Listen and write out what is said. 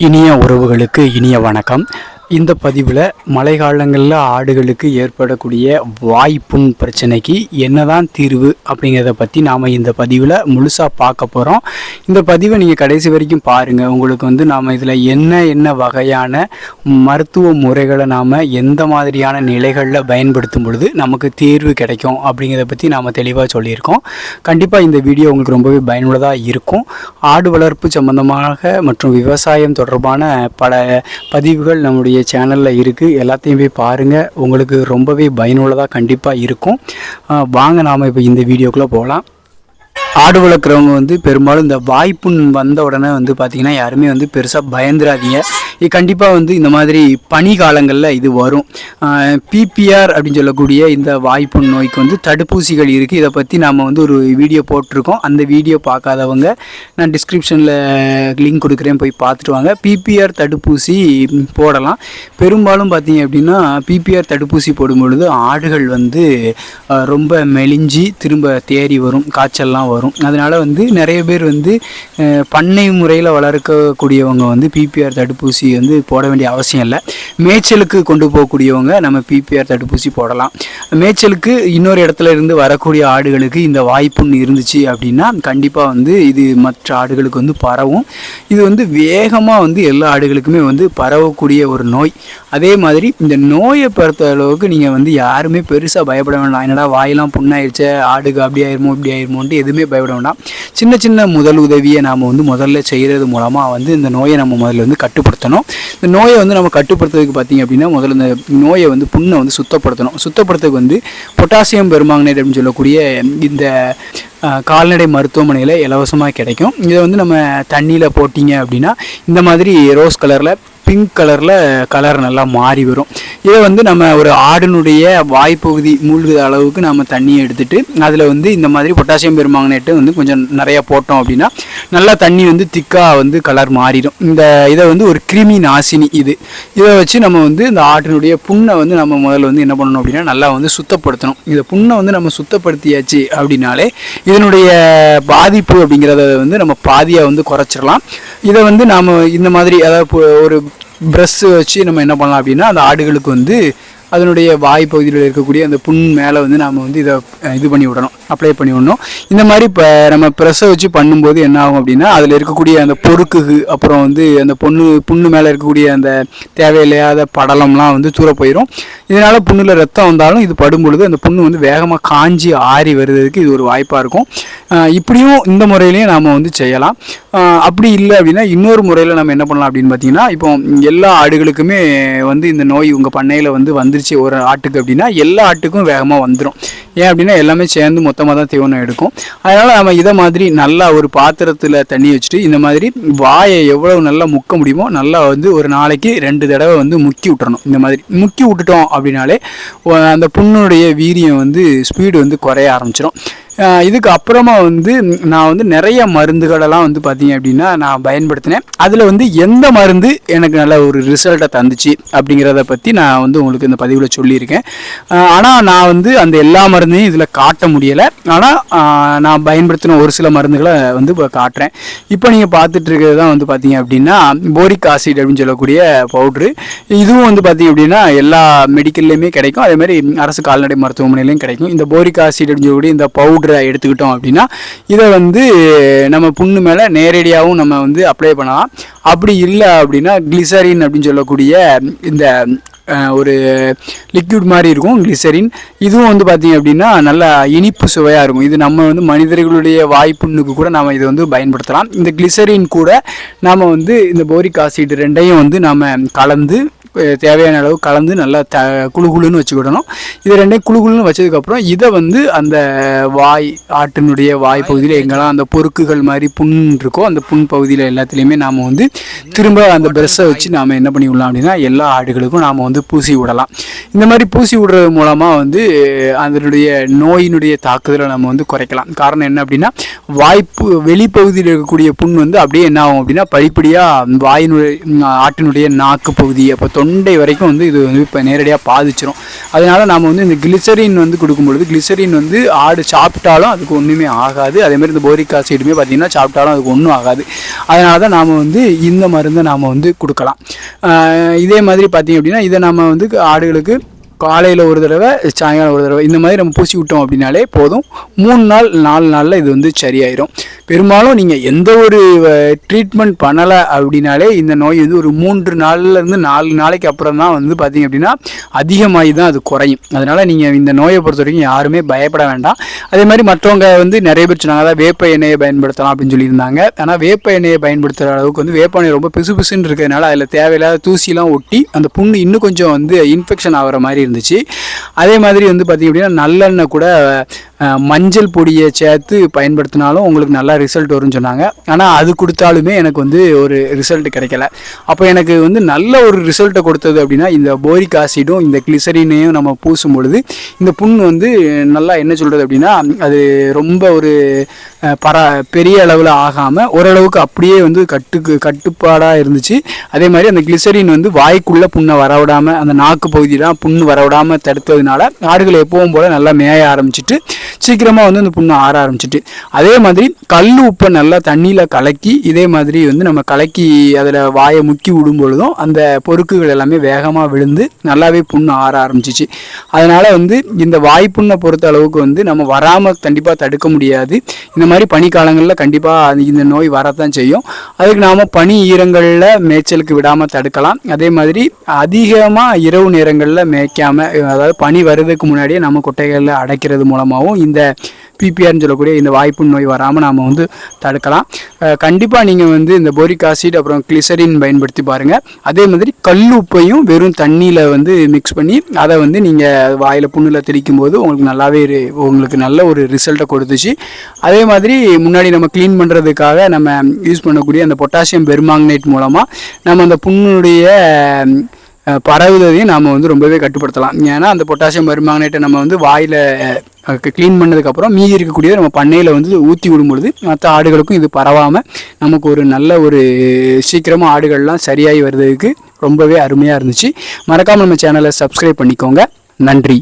இனிய உறவுகளுக்கு இனிய வணக்கம். இந்த பதிவில் மழைக்காலங்களில் ஆடுகளுக்கு ஏற்படக்கூடிய வாய்ப்புண் பிரச்சனைக்கு என்னதான் தீர்வு அப்படிங்கிறத பற்றி நாம் இந்த பதிவில் முழுசாக பார்க்க போகிறோம் இந்த பதிவை நீங்கள் கடைசி வரைக்கும் பாருங்கள் உங்களுக்கு வந்து நாம் இதில் என்ன என்ன வகையான மருத்துவ முறைகளை நாம் எந்த மாதிரியான நிலைகளில் பயன்படுத்தும் பொழுது நமக்கு தீர்வு கிடைக்கும் அப்படிங்கிறத பற்றி நாம் தெளிவாக சொல்லியிருக்கோம். கண்டிப்பாக இந்த வீடியோ உங்களுக்கு ரொம்பவே பயனுள்ளதாக இருக்கும். ஆடு வளர்ப்பு சம்பந்தமாக மற்றும் விவசாயம் தொடர்பான பல பதிவுகள் நம்முடைய சேனலில் இருக்குது எல்லாத்தையும் போய் பாருங்கள் உங்களுக்கு ரொம்பவே பயனுள்ளதாக கண்டிப்பாக இருக்கும். ஆஹ் வாங்க நாம் இப்போ இந்த வீடியோக்குள்ளே போகலாம் ஆடு வளர்க்குறவங்க வந்து பெரும்பாலும் இந்த வாய்ப்புண் வந்த உடனே வந்து பார்த்திங்கன்னா யாருமே வந்து பெருசாக பயந்துடாதீங்க இது கண்டிப்பாக வந்து இந்த மாதிரி பனி காலங்களில் இது வரும். பிபிஆர் அப்படின்னு சொல்லக்கூடிய இந்த வாய்ப்புண் நோய்க்கு வந்து தடுப்பூசிகள் இருக்குது இதை பற்றி நாம் வந்து ஒரு வீடியோ போட்டிருக்கோம். அந்த வீடியோ பார்க்காதவங்க நான் டிஸ்கிரிப்ஷனில் லிங்க் கொடுக்குறேன். போய் பார்த்துட்டு வாங்க. பிபிஆர் தடுப்பூசி போடலாம். பெரும்பாலும் பார்த்தீங்க அப்படின்னா பிபிஆர் தடுப்பூசி போடும் பொழுது ஆடுகள் வந்து ரொம்ப மெலிஞ்சி திரும்ப தேறி வரும். காய்ச்சல்லாம் வரும். அதனால் வந்து நிறைய பேர் வந்து பண்ணை முறையில் வளர்க்கக்கூடியவங்க வந்து பிபிஆர் தடுப்பூசி வந்து போட வேண்டிய அவசியம் இல்லை. மேய்ச்சலுக்கு கொண்டு போகக்கூடியவங்க நம்ம பிபிஆர் தடுப்பூசி போடலாம். மேய்ச்சலுக்கு இன்னொரு இடத்துல இருந்து வரக்கூடிய ஆடுகளுக்கு இந்த வாய்ப்புன்னு இருந்துச்சு அப்படின்னா கண்டிப்பாக வந்து இது மற்ற ஆடுகளுக்கு வந்து பரவும். இது வந்து வேகமாக வந்து எல்லா ஆடுகளுக்குமே வந்து பரவக்கூடிய ஒரு நோய். அதே மாதிரி இந்த நோயை பொறுத்த அளவுக்கு நீங்கள் வந்து யாருமே பெருசாக பயப்பட வேண்டாம். என்னடா வாயெல்லாம் புண்ணாயிருச்சே ஆடுக்கு அப்படி ஆயிருமோ இப்படி ஆயிருமோன்ட்டு எதுவுமே பயப்பட வேண்டாம். சின்ன சின்ன முதல் உதவியை நாம் வந்து முதல்ல செய்கிறது மூலமாக வந்து இந்த நோயை நம்ம முதல்ல வந்து கட்டுப்படுத்தணும். இந்த நோயை வந்து நம்ம கட்டுப்படுத்துறதுக்கு பார்த்தீங்க அப்படின்னா முதல்ல இந்த நோயை வந்து புண்ணை வந்து சுத்தப்படுத்தணும். சுத்தப்படுத்துறதுக்கு வந்து பொட்டாசியம் பெருமாங்கனேட் அப்படின்னு சொல்லக்கூடிய இந்த கால்நடை மருத்துவமனையில் இலவசமாக கிடைக்கும். இதை வந்து நம்ம தண்ணியில் போட்டிங்க அப்படின்னா இந்த மாதிரி ரோஸ் கலரில் பிங்க் கலரில் கலர் நல்லா மாறி வரும். இதை வந்து நம்ம ஒரு ஆடினுடைய வாய்ப்பகுதி மூழ்குத அளவுக்கு நம்ம தண்ணியை எடுத்துட்டு அதில் வந்து இந்த மாதிரி பொட்டாசியம் பெருமாங்கனேட்டு வந்து கொஞ்சம் நிறையா போட்டோம் அப்படின்னா நல்லா தண்ணி வந்து திக்காக வந்து கலர் மாறிடும். இந்த இதை வந்து ஒரு கிருமி நாசினி இது. இதை வச்சு நம்ம வந்து இந்த ஆட்டினுடைய புண்ணை வந்து நம்ம முதல்ல வந்து என்ன பண்ணணும் அப்படின்னா நல்லா வந்து சுத்தப்படுத்தணும். இந்த புண்ணை வந்து நம்ம சுத்தப்படுத்தியாச்சு அப்படின்னாலே இதனுடைய பாதிப்பு அப்படிங்கிறத வந்து நம்ம பாதியாக வந்து குறைச்சிடலாம். இதை வந்து நாம் இந்த மாதிரி அதாவது ஒரு ப்ரெஷ்ஷு வச்சு நம்ம என்ன பண்ணலாம் அப்படின்னா அந்த ஆடுகளுக்கு வந்து அதனுடைய வாய் பகுதியில் இருக்கக்கூடிய அந்த புண் மேலே வந்து நாம் வந்து இதை இது பண்ணி விடணும் அப்ளை பண்ணி விடணும். இந்த மாதிரி இப்போ நம்ம ப்ரெஸ்ஸை வச்சு பண்ணும்போது என்ன ஆகும் அப்படின்னா அதில் இருக்கக்கூடிய அந்த பொறுக்கு அப்புறம் வந்து அந்த பொண்ணு புண்ணு மேலே இருக்கக்கூடிய அந்த தேவையில்லாத படலம்லாம் வந்து தூர போயிடும் இதனால் புண்ணில் ரத்தம் வந்தாலும் இது படும்பொழுது அந்த புண்ணு வந்து வேகமாக காஞ்சி ஆறி வருவதற்கு இது ஒரு வாய்ப்பாக இருக்கும். இப்படியும் இந்த முறையிலையும் நாம் வந்து செய்யலாம். அப்படி இல்லை அப்படின்னா இன்னொரு முறையில் நம்ம என்ன பண்ணலாம் அப்படின்னு பார்த்தீங்கன்னா இப்போ எல்லா ஆடுகளுக்குமே வந்து இந்த நோய் உங்கள் பண்ணையில் வந்து வந்துருச்சு ஒரு ஆட்டுக்கு அப்படின்னா எல்லா ஆட்டுக்கும் வேகமாக வந்துடும் ஏன் அப்படின்னா எல்லாமே சேர்ந்து மொத்தமாக தான் தீவனம் எடுக்கும். அதனால் நம்ம இதை மாதிரி நல்லா ஒரு பாத்திரத்தில் தண்ணி வச்சுட்டு இந்த மாதிரி வாயை எவ்வளோ நல்லா முக்க முடியுமோ நல்லா வந்து ஒரு நாளைக்கு ரெண்டு தடவை வந்து முக்கி விட்டுறணும். இந்த மாதிரி முக்கி விட்டுட்டோம் அப்படின்னாலே அந்த புண்ணுடைய வீரியம் வந்து ஸ்பீடு வந்து குறைய ஆரம்பிச்சிடும் இதுக்கு அப்புறமா வந்து நான் வந்து நிறைய மருந்துகளெல்லாம் வந்து பார்த்தீங்க அப்படின்னா நான் பயன்படுத்தினேன். அதில் வந்து எந்த மருந்து எனக்கு நல்ல ஒரு ரிசல்ட்டை தந்துச்சு அப்படிங்கிறத பற்றி நான் வந்து உங்களுக்கு இந்த பதிவில் சொல்லியிருக்கேன். ஆனால் நான் வந்து அந்த எல்லா மருந்தையும் இதில் காட்ட முடியலை. ஆனால் நான் பயன்படுத்தின ஒரு சில மருந்துகளை வந்து இப்போ காட்டுறேன். இப்போ நீங்கள் பார்த்துட்டு இருக்கிறது தான் வந்து பார்த்தீங்க அப்படின்னா போரிக் ஆசிட் அப்படின்னு சொல்லக்கூடிய பவுட்ரு இதுவும் வந்து பார்த்தீங்க அப்படின்னா எல்லா மெடிக்கல்லையுமே கிடைக்கும். அதேமாதிரி அரசு கால்நடை மருத்துவமனையிலையும் கிடைக்கும். இந்த போரிக் ஆசிட் அப்படின்னு சொல்லக்கூடிய இந்த பவுட்ரு எடுத்துக்கிட்டோம் அப்படின்னா இதை வந்து நம்ம புண்ணு மேலே நேரடியாகவும் நம்ம வந்து அப்ளை பண்ணலாம். அப்படி இல்லை அப்படின்னா கிளிசரின் அப்படின்னு சொல்லக்கூடிய இந்த ஒரு லிக்விட் மாதிரி இருக்கும் கிளிசரின் இதுவும் வந்து பார்த்திங்க அப்படின்னா நல்லா இனிப்பு சுவையாக இருக்கும். இது நம்ம வந்து மனிதர்களுடைய வாய்ப்புண்ணுக்கு கூட நாம் இதை வந்து பயன்படுத்தலாம். இந்த கிளிசரின் கூட நாம் வந்து இந்த போரிக் ஆசிட் ரெண்டையும் வந்து நாம் கலந்து தேவையான அளவு கலந்து நல்லா த குளு குளுன்னு வச்சுக்கிடணும். இது ரெண்டையும் குளு குளுன்னு வச்சதுக்கப்புறம் இதை வந்து அந்த வாய் ஆட்டினுடைய வாய் பகுதியில் எங்கெல்லாம் அந்த பொறுக்குகள் மாதிரி புண் இருக்கோ அந்த புண் பகுதியில் எல்லாத்துலேயுமே நாம் வந்து திரும்ப அந்த ப்ரெஷ்ஷை வச்சு நாம் என்ன பண்ணி விடலாம் அப்படின்னா எல்லா ஆடுகளுக்கும் நாம் வந்து பூசி விடலாம். இந்த மாதிரி பூசி விடுறது மூலமாக வந்து அதனுடைய நோயினுடைய தாக்குதலை நம்ம வந்து குறைக்கலாம். காரணம் என்ன அப்படின்னா வாய்ப்பு வெளிப்பகுதியில் இருக்கக்கூடிய புண் வந்து அப்படியே என்ன ஆகும் அப்படின்னா படிப்படியாக வாயினுடைய ஆட்டினுடைய நாக்கு பகுதி அப்போ தொண்டை வரைக்கும் வந்து இது வந்து இப்போ நேரடியாக பாதிச்சிரும். அதனால் நாம் வந்து இந்த கிளிசரின் வந்து கொடுக்கும்பொழுது கிளிசரின் வந்து ஆடு சாப்பிட்டாலும் அதுக்கு ஒன்றுமே ஆகாது. அதே மாதிரி இந்த போரிக் ஆசிடுமே பார்த்தீங்கன்னா சாப்பிட்டாலும் அதுக்கு ஒன்றும் ஆகாது. அதனால தான் நாம் வந்து இந்த மருந்தை நாம் வந்து கொடுக்கலாம். இதே மாதிரி பார்த்தீங்க அப்படின்னா இதை நம்ம வந்து ஆடுகளுக்கு காலையில் ஒரு தடவை சாயங்காலம் ஒரு தடவை இந்த மாதிரி நம்ம பூசி விட்டோம் அப்படின்னாலே போதும். மூணு நாள் நாலு நாளில் இது வந்து சரியாயிரும். பெரும்பாலும் நீங்கள் எந்த ஒரு ட்ரீட்மெண்ட் பண்ணலை அப்படின்னாலே இந்த நோய் வந்து ஒரு மூன்று நாள்லேருந்து நாலு நாளைக்கு அப்புறம் தான் வந்து பார்த்தீங்க அப்படின்னா அதிகமாகி தான் அது குறையும். அதனால் நீங்கள் இந்த நோயை பொறுத்த வரைக்கும் யாருமே பயப்பட வேண்டாம். அதே மாதிரி மற்றவங்க வந்து நிறைய பேர் சொன்னாங்க அதாவது வேப்ப எண்ணெயை பயன்படுத்தலாம் அப்படின்னு சொல்லியிருந்தாங்க. ஆனால் வேப்ப எண்ணெயை பயன்படுத்துகிற அளவுக்கு வந்து வேப்ப எண்ணெய் ரொம்ப பிசு பிசுன்னு இருக்கிறதுனால அதில் தேவையில்லாத தூசிலாம் ஒட்டி அந்த புண்ணு இன்னும் கொஞ்சம் வந்து இன்ஃபெக்ஷன் ஆகிற மாதிரி இருந்துச்சு. அதே மாதிரி வந்து பார்த்திங்க அப்படின்னா நல்லெண்ணெய் கூட மஞ்சள் பொடியை சேர்த்து பயன்படுத்தினாலும் உங்களுக்கு நல்லா ரிசல்ட் வரும்னு சொன்னாங்க. ஆனால் அது கொடுத்தாலுமே எனக்கு வந்து ஒரு ரிசல்ட் கிடைக்கல. அப்போ எனக்கு வந்து நல்ல ஒரு ரிசல்ட்டை கொடுத்தது அப்படின்னா இந்த போரிக் ஆசிடும் இந்த கிளிசரினையும் நம்ம பூசும் பொழுது இந்த புண் வந்து நல்லா என்ன சொல்கிறது அப்படின்னா அது ரொம்ப ஒரு பர பெரிய அளவில் ஆகாமல் ஓரளவுக்கு அப்படியே வந்து கட்டுக்கு கட்டுப்பாடாக இருந்துச்சு. அதே மாதிரி அந்த கிளிசரின் வந்து வாய்க்குள்ளே புண்ணை வரவிடாமல் அந்த நாக்கு பகுதியெலாம் புண்ணு வரவிடாமல் தடுத்ததுனால ஆடுகள் எப்பவும் போல் நல்லா மேய ஆரம்பிச்சிட்டு சீக்கிரமாக வந்து அந்த புண்ணு ஆற ஆரம்பிச்சிட்டு. அதே மாதிரி கல் உப்பை நல்லா தண்ணியில் கலக்கி இதே மாதிரி வந்து நம்ம கலக்கி அதில் வாயை முக்கி விடும் பொழுதும் அந்த பொறுக்குகள் எல்லாமே வேகமாக விழுந்து நல்லாவே புண்ணு ஆற ஆரம்பிச்சிச்சு. அதனால் வந்து இந்த வாய்ப்புண்ணை பொறுத்த அளவுக்கு வந்து நம்ம வராமல் கண்டிப்பாக தடுக்க முடியாது. இந்த மாதிரி பனிக்காலங்களில் கண்டிப்பாக இந்த நோய் வரத்தான் செய்யும். அதுக்கு நாம் பனி ஈரங்களில் மேய்ச்சலுக்கு விடாமல் தடுக்கலாம். அதே மாதிரி அதிகமாக இரவு நேரங்களில் மேய்க்காமல் அதாவது பனி வர்றதுக்கு முன்னாடியே நம்ம குட்டைகளில் அடைக்கிறது மூலமாகவும் இந்த பிபிஆர்னு சொல்லக்கூடிய இந்த வாய்ப்பு நோய் வராமல் நாம் வந்து தடுக்கலாம். கண்டிப்பாக நீங்கள் வந்து இந்த போரிக் ஆசிட் அப்புறம் கிளிசரின் பயன்படுத்தி பாருங்கள் அதே மாதிரி கல் உப்பையும் வெறும் தண்ணியில் வந்து மிக்ஸ் பண்ணி அதை வந்து நீங்கள் வாயில் புண்ணில் தெளிக்கும் போது உங்களுக்கு நல்லாவே உங்களுக்கு நல்ல ஒரு ரிசல்ட்டை கொடுத்துச்சு. அதே மாதிரி முன்னாடி நம்ம க்ளீன் பண்ணுறதுக்காக நம்ம யூஸ் பண்ணக்கூடிய அந்த பொட்டாசியம் பெர்மாங்கனேட் மூலமாக நம்ம அந்த புண்ணுடைய பரவுவதையும் நாம் வந்து ரொம்பவே கட்டுப்படுத்தலாம். ஏன்னா அந்த பொட்டாசியம் பெர்மாங்கனேட்டை நம்ம வந்து வாயில் க்ளீன் பண்ணதுக்கப்புறம் மீதி இருக்கக்கூடியதை நம்ம பண்ணையில் வந்து ஊற்றி விடும்பொழுது மற்ற ஆடுகளுக்கும் இது பரவாமல் நமக்கு ஒரு நல்ல ஒரு சீக்கிரமாக ஆடுகள்லாம் சரியாகி வர்றதுக்கு ரொம்பவே அருமையாக இருந்துச்சு. மறக்காமல் நம்ம சேனலை சப்ஸ்கிரைப் பண்ணிக்கோங்க. நன்றி.